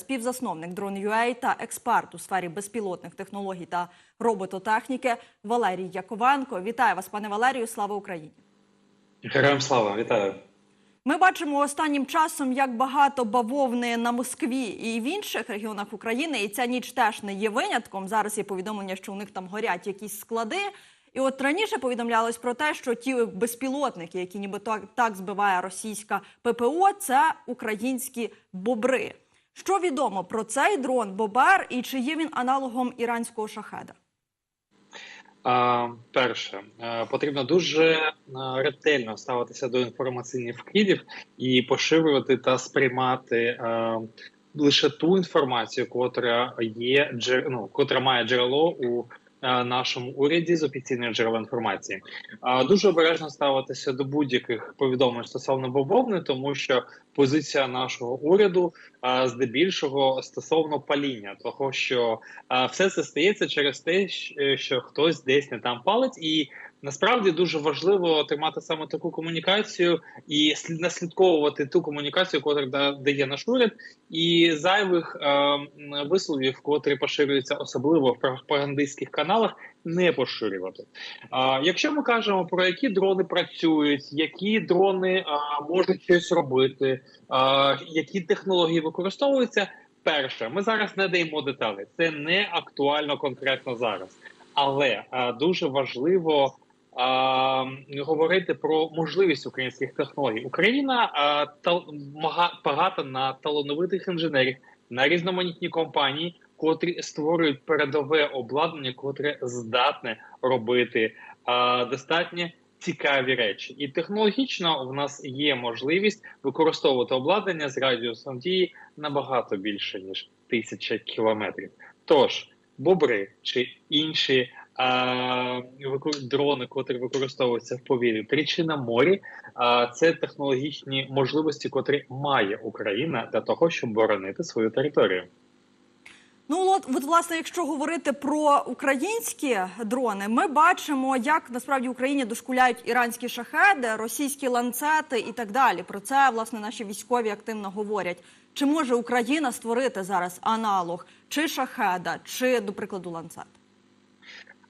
співзасновник Drone.ua та експерт у сфері безпілотних технологій та робототехніки Валерій Яковенко. Вітаю вас, пане Валерію. Слава Україні! Героям слава, вітаю. Ми бачимо останнім часом, як багато бавовни на Москві і в інших регіонах України. І ця ніч теж не є винятком. Зараз є повідомлення, що у них там горять якісь склади. І от раніше повідомлялось про те, що ті безпілотники, які нібито так збиває російська ППО, це українські бобри. Що відомо про цей дрон Бобер і чи є він аналогом іранського шахеда? А, перше, потрібно дуже ретельно ставитися до інформаційних вкидів і поширювати та сприймати а, лише ту інформацію, котра є ну, котра має джерело у нашому уряді з офіційних джерел інформації. Дуже обережно ставитися до будь-яких повідомлень стосовно бобовни, тому що позиція нашого уряду здебільшого стосовно паління, того що все це стається через те, що хтось десь не там палить, і насправді дуже важливо тримати саме таку комунікацію і слід- наслідковувати ту комунікацію, да- дає наш уряд, і зайвих е, висловів, котрі поширюються особливо в пропагандистських каналах, не поширювати. А, якщо ми кажемо про які дрони працюють, які дрони а, можуть щось робити, а, які технології використовуються. Перше, ми зараз не даємо деталей. Це не актуально конкретно зараз, але а, дуже важливо говорити про можливість українських технологій. Україна та багата на талановитих інженерів, на різноманітні компанії, котрі створюють передове обладнання, котре здатне робити достатньо цікаві речі. І технологічно в нас є можливість використовувати обладнання з радіусом дії набагато більше ніж тисяча кілометрів. Тож бобри чи інші а, дрони, котрі використовуються в повітрі, тричі на морі, а, це технологічні можливості, котрі має Україна для того, щоб боронити свою територію. Ну от, от власне, якщо говорити про українські дрони, ми бачимо, як насправді Україні дошкуляють іранські шахеди, російські ланцети і так далі. Про це власне наші військові активно говорять. Чи може Україна створити зараз аналог чи шахеда, чи, до прикладу, ланцет?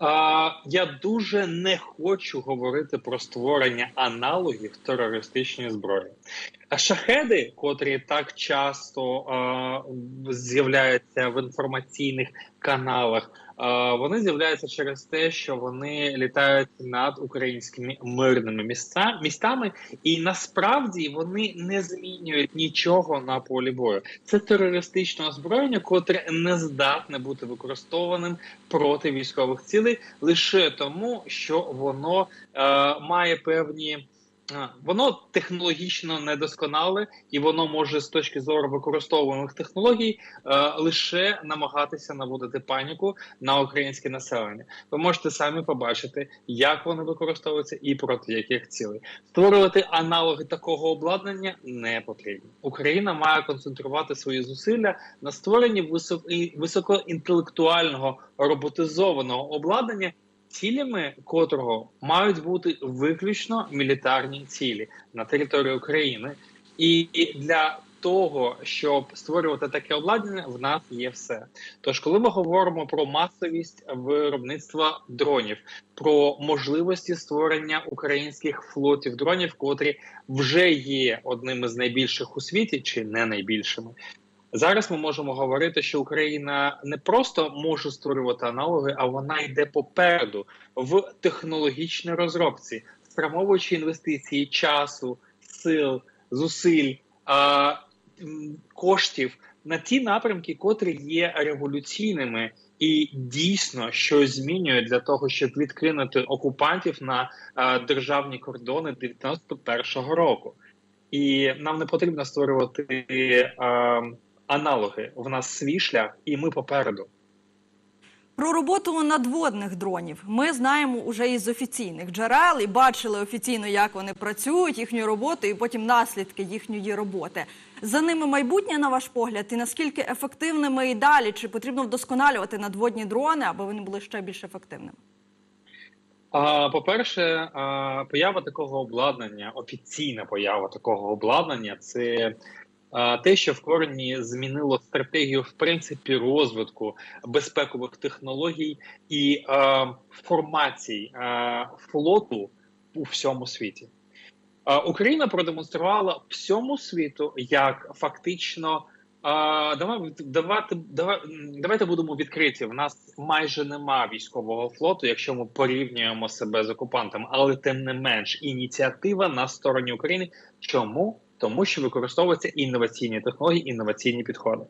Я дуже не хочу говорити про створення аналогів терористичної зброї. А шахеди, котрі так часто з'являються в інформаційних каналах, вони з'являються через те, що вони літають над українськими мирними місця, містами, і насправді вони не змінюють нічого на полі бою. Це терористичне озброєння, котре не здатне бути використованим проти військових цілей лише тому, що воно е, має певні. Воно технологічно недосконале, і воно може з точки зору використовуваних технологій е, лише намагатися наводити паніку на українське населення. Ви можете самі побачити, як вони використовуються і проти яких цілей. Створювати аналоги такого обладнання не потрібно. Україна має концентрувати свої зусилля на створенні висок- високоінтелектуального роботизованого обладнання, цілями котрого мають бути виключно мілітарні цілі на території України, і для того, щоб створювати таке обладнання, в нас є все. Тож, коли ми говоримо про масовість виробництва дронів, про можливості створення українських флотів дронів, котрі вже є одним із найбільших у світі, чи не найбільшими. Зараз ми можемо говорити, що Україна не просто може створювати аналоги, а вона йде попереду в технологічній розробці, спрямовуючи інвестиції часу, сил, зусиль, коштів на ті напрямки, котрі є революційними і дійсно щось змінює для того, щоб відкинути окупантів на а, державні кордони 91-го року. І нам не потрібно створювати а, аналоги. В нас свій шлях, і ми попереду. Про роботу надводних дронів ми знаємо уже із офіційних джерел і бачили офіційно, як вони працюють, їхню роботу, і потім наслідки їхньої роботи. За ними майбутнє, на ваш погляд, і наскільки ефективними і далі? Чи потрібно вдосконалювати надводні дрони, аби вони були ще більш ефективними? По-перше, поява такого обладнання, офіційна поява такого обладнання, це те, що в корені змінило стратегію в принципі розвитку безпекових технологій і формацій флоту у всьому світі. Україна продемонструвала всьому світу, як фактично. Давай, давайте, давай, давайте будемо відкриті. В нас майже нема військового флоту, якщо ми порівнюємо себе з окупантом, але тим не менш ініціатива на стороні України. Чому? Тому що використовуються інноваційні технології, інноваційні підходи.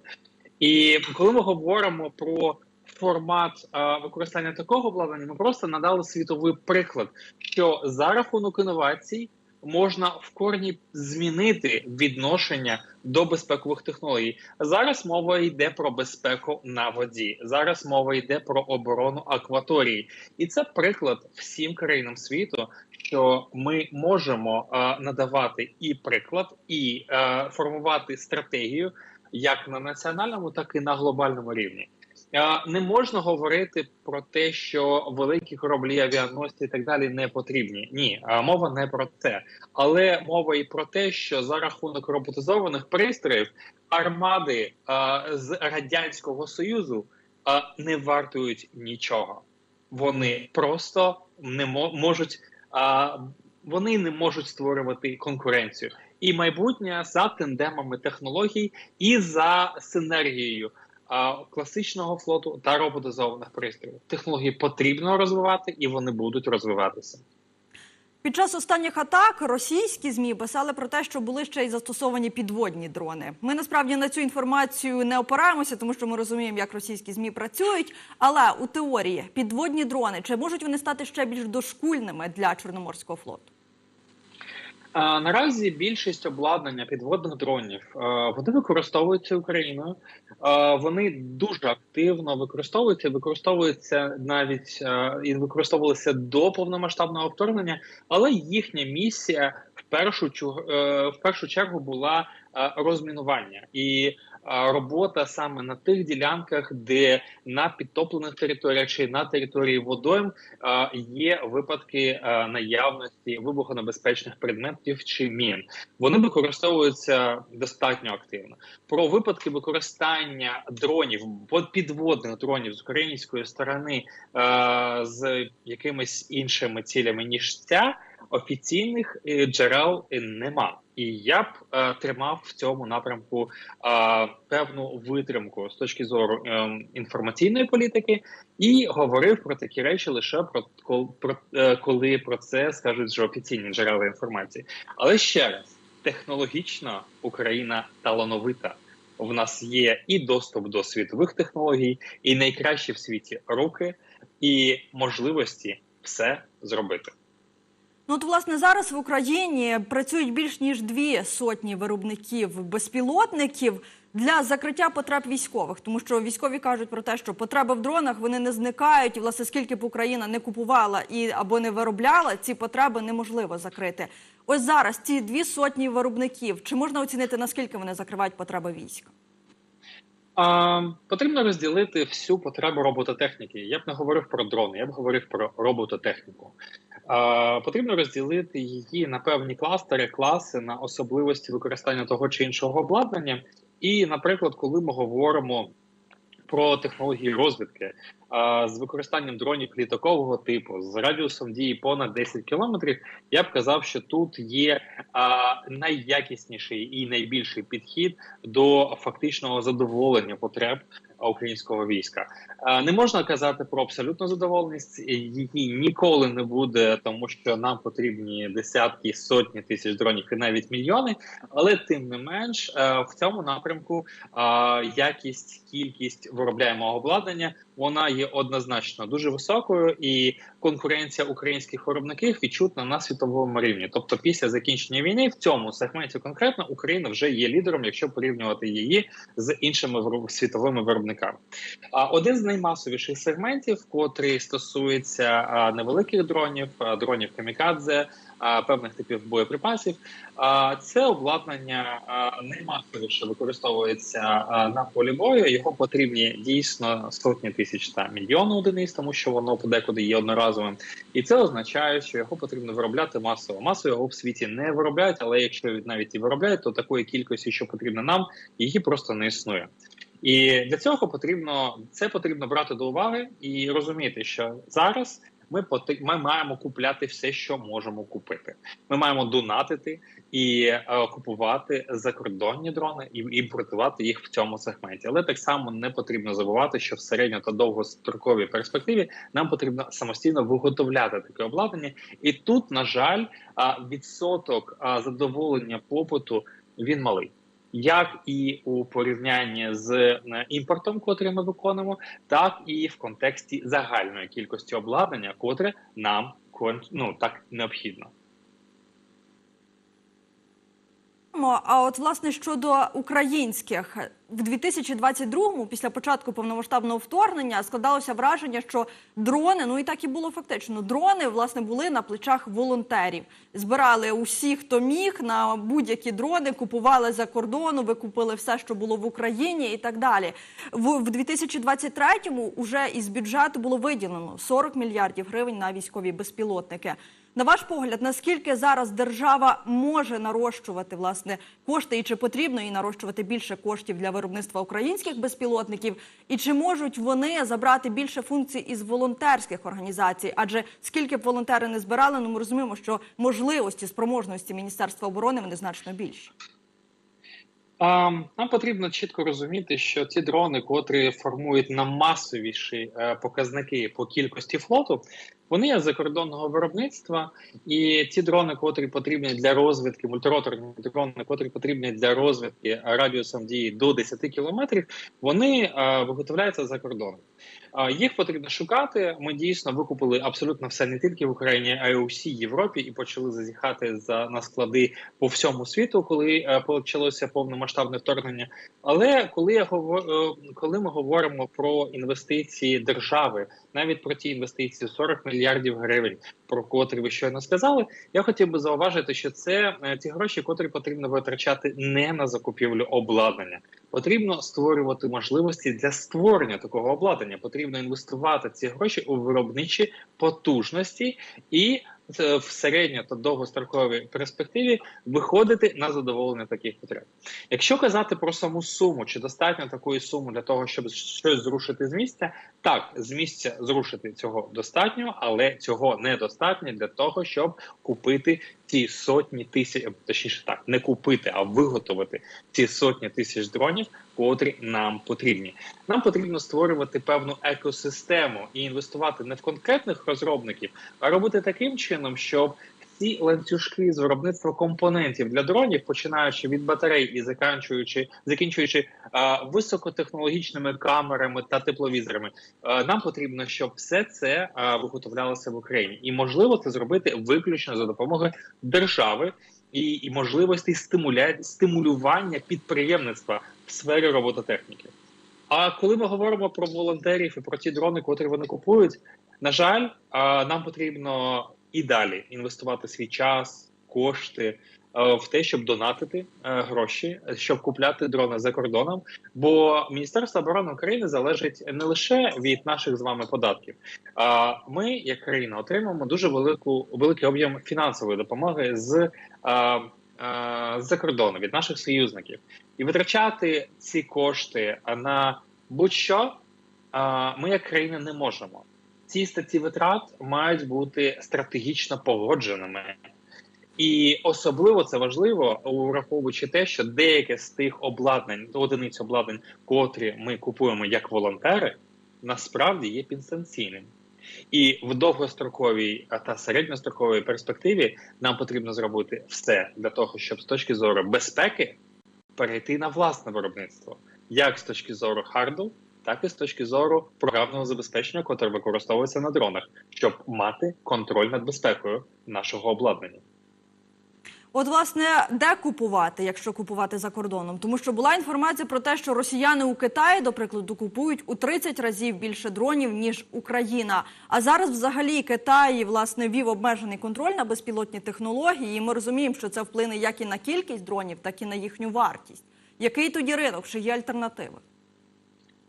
І коли ми говоримо про формат а, використання такого обладнання, ми просто надали світовий приклад, що за рахунок інновацій можна в корні змінити відношення до безпекових технологій. Зараз мова йде про безпеку на воді. Зараз мова йде про оборону акваторії, і це приклад всім країнам світу, що ми можемо е, надавати і приклад, і е, формувати стратегію як на національному, так і на глобальному рівні. Е, Не можна говорити про те, що великі кораблі, авіаносці і так далі не потрібні. Ні, е, мова не про це, але мова і про те, що за рахунок роботизованих пристроїв армади е, з радянського союзу не вартують нічого. Вони просто не мо- можуть, вони не можуть створювати конкуренцію. І майбутнє за тендемами технологій і за синергією класичного флоту та роботизованих пристроїв. Технології потрібно розвивати, і вони будуть розвиватися. Під час останніх атак російські змі писали про те, що були ще й застосовані підводні дрони. Ми насправді на цю інформацію не опираємося, тому що ми розуміємо, як російські змі працюють. Але у теорії підводні дрони чи можуть вони стати ще більш дошкульними для чорноморського флоту? Наразі більшість обладнання підводних дронів вони використовуються Україною. Вони дуже активно використовуються, використовуються навіть і використовувалися до повномасштабного вторгнення, але їхня місія в першу е, в першу чергу була розмінування і робота саме на тих ділянках, де на підтоплених територіях чи на території водойм є випадки наявності вибухонебезпечних предметів чи мін. Вони використовуються достатньо активно. Про випадки використання дронів, підводних дронів з української сторони з якимись іншими цілями ніж ця. Офіційних е, джерел е, нема, і я б е, тримав в цьому напрямку е, певну витримку з точки зору е, інформаційної політики, і говорив про такі речі лише про, про е, коли про це скажуть вже офіційні джерела інформації. Але ще раз, технологічно Україна талановита. В нас є і доступ до світових технологій, і найкращі в світі руки, і можливості все зробити. Ну, от, власне, зараз в Україні працюють більш ніж дві сотні виробників безпілотників для закриття потреб військових, тому що військові кажуть про те, що потреби в дронах вони не зникають. І, власне, скільки б Україна не купувала і або не виробляла, ці потреби неможливо закрити. Ось зараз ці дві сотні виробників. Чи можна оцінити наскільки вони закривають потреби війська? А, потрібно розділити всю потребу робототехніки. Я б не говорив про дрони, я б говорив про робототехніку. А, потрібно розділити її на певні кластери, класи, на особливості використання того чи іншого обладнання. І, наприклад, коли ми говоримо про технології розвідки а, з використанням дронів літакового типу з радіусом дії понад 10 кілометрів, я б казав, що тут є а, найякісніший і найбільший підхід до фактичного задоволення потреб українського війська. Не можна казати про абсолютну задоволеність, її ніколи не буде, тому що нам потрібні десятки, сотні тисяч дронів і навіть мільйони. Але тим не менш, е, в цьому напрямку е, якість, кількість виробляємого обладнання вона є однозначно дуже високою, і конкуренція українських виробників відчутна на світовому рівні. Тобто, після закінчення війни в цьому сегменті конкретно Україна вже є лідером, якщо порівнювати її з іншими світовими виробниками. А один з наймасовіших сегментів, котрий стосується невеликих дронів, дронів камікадзе, певних типів боєприпасів. А, це обладнання а, наймасовіше використовується на полі бою. Його потрібні дійсно сотні тисяч та мільйони одиниць, тому що воно подекуди є одноразовим. І це означає, що його потрібно виробляти масово. Масово його в світі не виробляють, але якщо навіть і виробляють, то такої кількості, що потрібно нам, її просто не існує. І для цього потрібно це потрібно брати до уваги і розуміти, що зараз ми ми маємо купляти все, що можемо купити. Ми маємо донатити і е, купувати закордонні дрони і імпортувати їх в цьому сегменті. Але так само не потрібно забувати, що в середньо та довгостроковій перспективі нам потрібно самостійно виготовляти таке обладнання. І тут, на жаль, відсоток задоволення попиту він малий. Як і у порівнянні з е, імпортом, котрий ми виконуємо, так і в контексті загальної кількості обладнання, котре нам ну, так необхідно. А от власне щодо українських в 2022-му, після початку повномасштабного вторгнення, складалося враження, що дрони, ну і так і було фактично. Дрони власне були на плечах волонтерів. Збирали усі, хто міг на будь-які дрони, купували за кордону, викупили все, що було в Україні, і так далі. В, в 2023-му уже із бюджету було виділено 40 мільярдів гривень на військові безпілотники. На ваш погляд, наскільки зараз держава може нарощувати власне кошти, і чи потрібно їй нарощувати більше коштів для виробництва українських безпілотників, і чи можуть вони забрати більше функцій із волонтерських організацій? Адже скільки б волонтери не збирали, ну ми розуміємо, що можливості спроможності Міністерства оборони вони значно більші. Нам потрібно чітко розуміти, що ці дрони, котрі формують намасовіші е, показники по кількості флоту, вони є закордонного виробництва, і ці дрони, котрі потрібні для розвідки, мультироторні дрони, котрі потрібні для розвідки радіусом дії до 10 кілометрів, вони е, виготовляються за кордоном. Е, їх потрібно шукати. Ми дійсно викупили абсолютно все не тільки в Україні, а й у всій Європі, і почали зазіхати за на склади по всьому світу, коли е, почалося повномасштабне вторгнення. Але коли я говорю, коли ми говоримо про інвестиції держави, навіть про ті інвестиції 40 мільярдів гривень, про котрі ви щойно сказали, я хотів би зауважити, що це е, ті гроші, котрі потрібно витрачати не на закупівлю обладнання. Потрібно створювати можливості для створення такого обладнання. Потрібно інвестувати ці гроші у виробничі потужності і в середньо та довгостроковій перспективі виходити на задоволення таких потреб. Якщо казати про саму суму, чи достатньо такої суми для того, щоб щось зрушити з місця, так з місця зрушити цього достатньо, але цього недостатньо для того, щоб купити ті сотні тисяч, точніше так, не купити, а виготовити ці сотні тисяч дронів, котрі нам потрібні. Нам потрібно створювати певну екосистему і інвестувати не в конкретних розробників, а робити таким чином, щоб ці ланцюжки з виробництва компонентів для дронів, починаючи від батарей і закінчуючи закінчуючи а, високотехнологічними камерами та тепловізорами, а, нам потрібно, щоб все це а, виготовлялося в Україні, і можливо це зробити виключно за допомогою держави і, і можливості стимуля... стимулювання підприємництва в сфері робототехніки. А коли ми говоримо про волонтерів і про ті дрони, котрі вони купують, на жаль, нам потрібно і далі інвестувати свій час, кошти е, в те, щоб донатити е, гроші, щоб купляти дрони за кордоном. Бо Міністерство оборони України залежить не лише від наших з вами податків. А ми, як країна, отримуємо дуже велику великий об'єм фінансової допомоги з. з-за кордону від наших союзників і витрачати ці кошти на будь-що ми як країна не можемо. Ці статті витрат мають бути стратегічно погодженими, і особливо це важливо, враховуючи те, що деяке з тих обладнань, одиниць обладнань, котрі ми купуємо як волонтери, насправді є підстанційним. І в довгостроковій та середньостроковій перспективі нам потрібно зробити все для того, щоб з точки зору безпеки перейти на власне виробництво, як з точки зору харду, так і з точки зору програмного забезпечення, котре використовується на дронах, щоб мати контроль над безпекою нашого обладнання. От, власне, де купувати, якщо купувати за кордоном? Тому що була інформація про те, що росіяни у Китаї, до прикладу, купують у 30 разів більше дронів ніж Україна. А зараз, взагалі, Китай власне вів обмежений контроль на безпілотні технології. І ми розуміємо, що це вплине як і на кількість дронів, так і на їхню вартість. Який тоді ринок? Чи є альтернативи?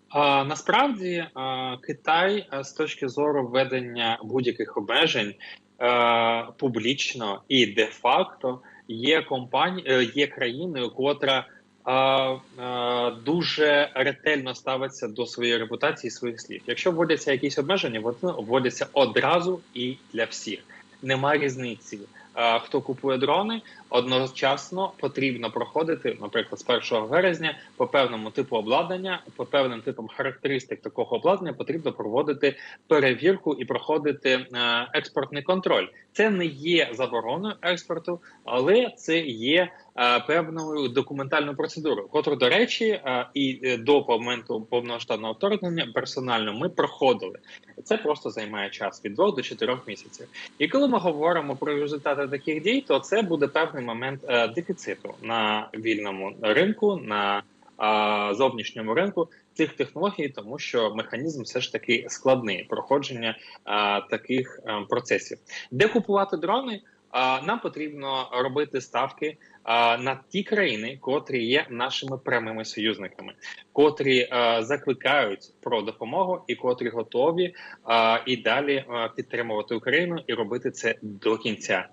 А, насправді а, Китай а, з точки зору введення будь-яких обмежень а, публічно і де-факто є компані... е, є країною, котра а, а, дуже ретельно ставиться до своєї репутації своїх слів. Якщо вводяться якісь обмеження, вони вводяться одразу і для всіх. Нема різниці. А, Хто купує дрони, одночасно потрібно проходити, наприклад, з 1 березня по певному типу обладнання, по певним типам характеристик такого обладнання потрібно проводити перевірку і проходити е, експортний контроль. Це не є забороною експорту, але це є е, певною документальною процедурою, котру, до речі, е, і е, до моменту повномасштабного вторгнення персонально ми проходили. Це просто займає час від 2 до 4 місяців. І коли ми говоримо про результати таких дій, то це буде певний момент дефіциту на вільному ринку, на зовнішньому ринку цих технологій, тому що механізм все ж таки складний проходження е, таких е, процесів. Де купувати дрони? А, Нам потрібно робити ставки а, на ті країни, котрі є нашими прямими союзниками, котрі закликають про допомогу і котрі готові і далі підтримувати Україну і робити це до кінця.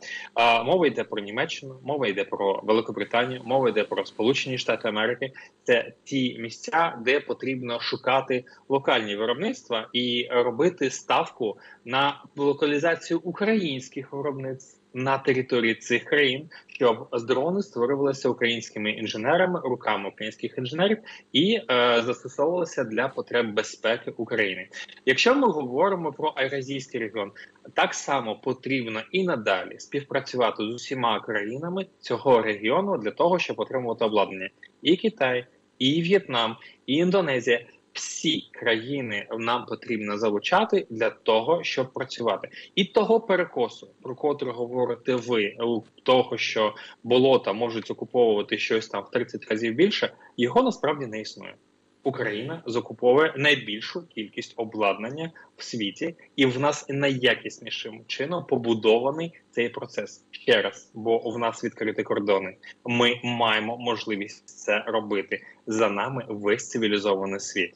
Мова йде про Німеччину, мова йде про Великобританію, мова йде про Сполучені Штати Америки. Це ті місця, де потрібно шукати локальні виробництва і робити ставку на локалізацію українських виробництв на території цих країн, щоб дрони створювалися українськими інженерами, руками українських інженерів і е, застосовувалися для потреб безпеки України. Якщо ми говоримо про Айразійський регіон, так само потрібно і надалі співпрацювати з усіма країнами цього регіону для того, щоб отримувати обладнання, і Китай, і В'єтнам, і Індонезія всі країни нам потрібно залучати для того, щоб працювати, і того перекосу, про котрий говорите ви, того, що болота можуть окуповувати щось там в 30 разів більше, його насправді не існує. Україна закуповує найбільшу кількість обладнання в світі, і в нас найякіснішим чином побудований цей процес ще раз. Бо в нас відкриті кордони. Ми маємо можливість це робити за нами весь цивілізований світ.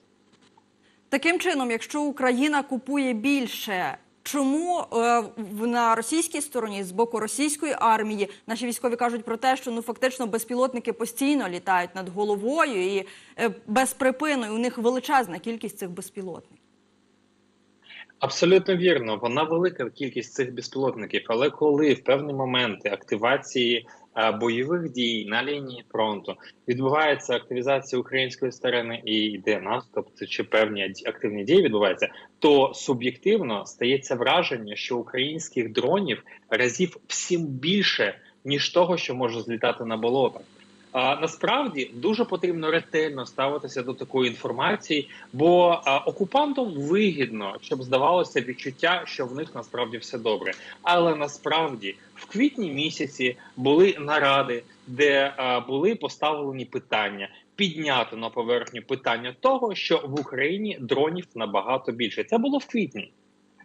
Таким чином, якщо Україна купує більше, чому е, на російській стороні з боку російської армії наші військові кажуть про те, що ну фактично безпілотники постійно літають над головою і е, без припину, і у них величезна кількість цих безпілотників. Абсолютно вірно, вона велика кількість цих безпілотників, але коли в певні моменти активації бойових дій на лінії фронту відбувається активізація української сторони і йде наступ, чи певні активні дії відбуваються, то суб'єктивно стається враження, що українських дронів разів всім більше ніж того, що може злітати на болотах. А насправді дуже потрібно ретельно ставитися до такої інформації, бо а, окупантам вигідно, щоб здавалося відчуття, що в них насправді все добре. Але насправді в квітні місяці були наради, де а, були поставлені питання, підняти на поверхню питання того, що в Україні дронів набагато більше. Це було в квітні.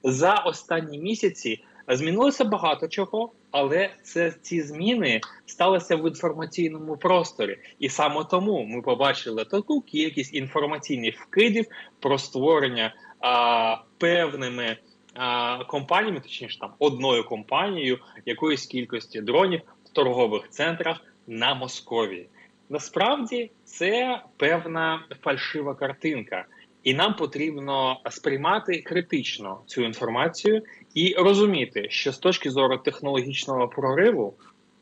За останні місяці змінилося багато чого, але це ці зміни сталися в інформаційному просторі, і саме тому ми побачили таку кількість інформаційних вкидів про створення а, певними а, компаніями, точніше там одною компанією якоїсь кількості дронів в торгових центрах на Московії. Насправді це певна фальшива картинка. І нам потрібно сприймати критично цю інформацію і розуміти, що з точки зору технологічного прориву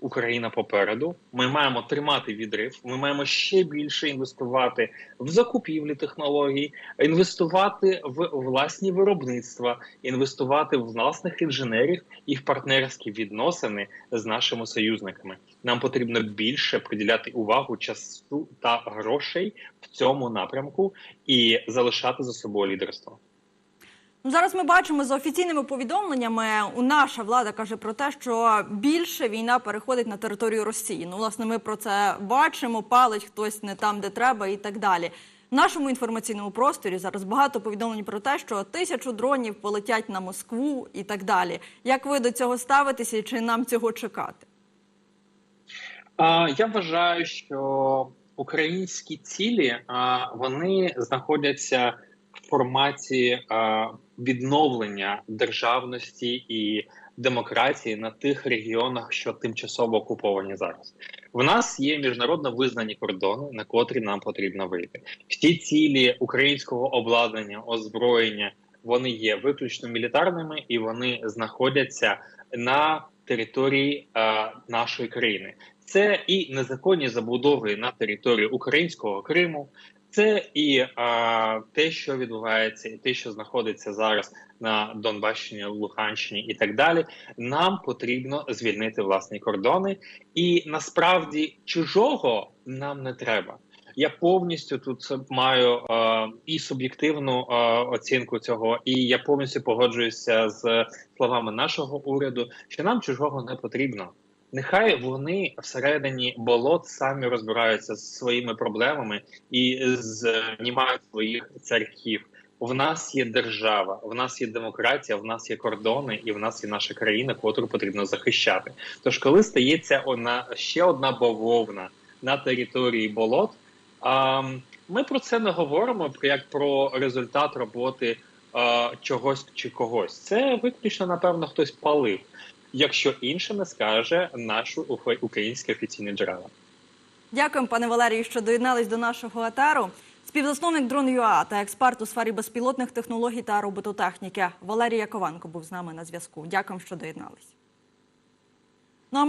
Україна попереду. Ми маємо тримати відрив. Ми маємо ще більше інвестувати в закупівлі технологій, інвестувати в власні виробництва, інвестувати в власних інженерів і в партнерські відносини з нашими союзниками. Нам потрібно більше приділяти увагу часу та грошей в цьому напрямку і залишати за собою лідерство. Ну, зараз ми бачимо за офіційними повідомленнями. У наша влада каже про те, що більше війна переходить на територію Росії. Ну, власне, ми про це бачимо. Палить хтось не там, де треба, і так далі. В нашому інформаційному просторі зараз багато повідомлень про те, що тисячу дронів полетять на Москву і так далі. Як ви до цього ставитеся, і чи нам цього чекати? Я вважаю, що українські цілі вони знаходяться форматі відновлення державності і демократії на тих регіонах, що тимчасово окуповані зараз. В нас є міжнародно визнані кордони, на котрі нам потрібно вийти. Всі цілі українського обладнання, озброєння вони є виключно мілітарними і вони знаходяться на території а, нашої країни. Це і незаконні забудови на території українського Криму, це і а, те, що відбувається, і те, що знаходиться зараз на Донбащині, Луганщині і так далі. Нам потрібно звільнити власні кордони, і насправді чужого нам не треба. Я повністю тут маю е, і суб'єктивну е, оцінку цього, і я повністю погоджуюся з словами нашого уряду, що нам чужого не потрібно. Нехай вони всередині болот самі розбираються з своїми проблемами і знімають своїх царьків. В нас є держава, в нас є демократія, в нас є кордони, і в нас є наша країна, котру потрібно захищати. Тож, коли стається одна ще одна бавовна на території болот, а, ми про це не говоримо як про результат роботи а, чогось чи когось. Це виключно, напевно, хтось палив якщо інше не скаже наші українські офіційні джерела. Дякуємо, пане Валерію, що доєднались до нашого атару. Співзасновник дрон.ua та експерт у сфері безпілотних технологій та робототехніки Валерій Яковенко був з нами на зв'язку. Дякуємо, що доєднались.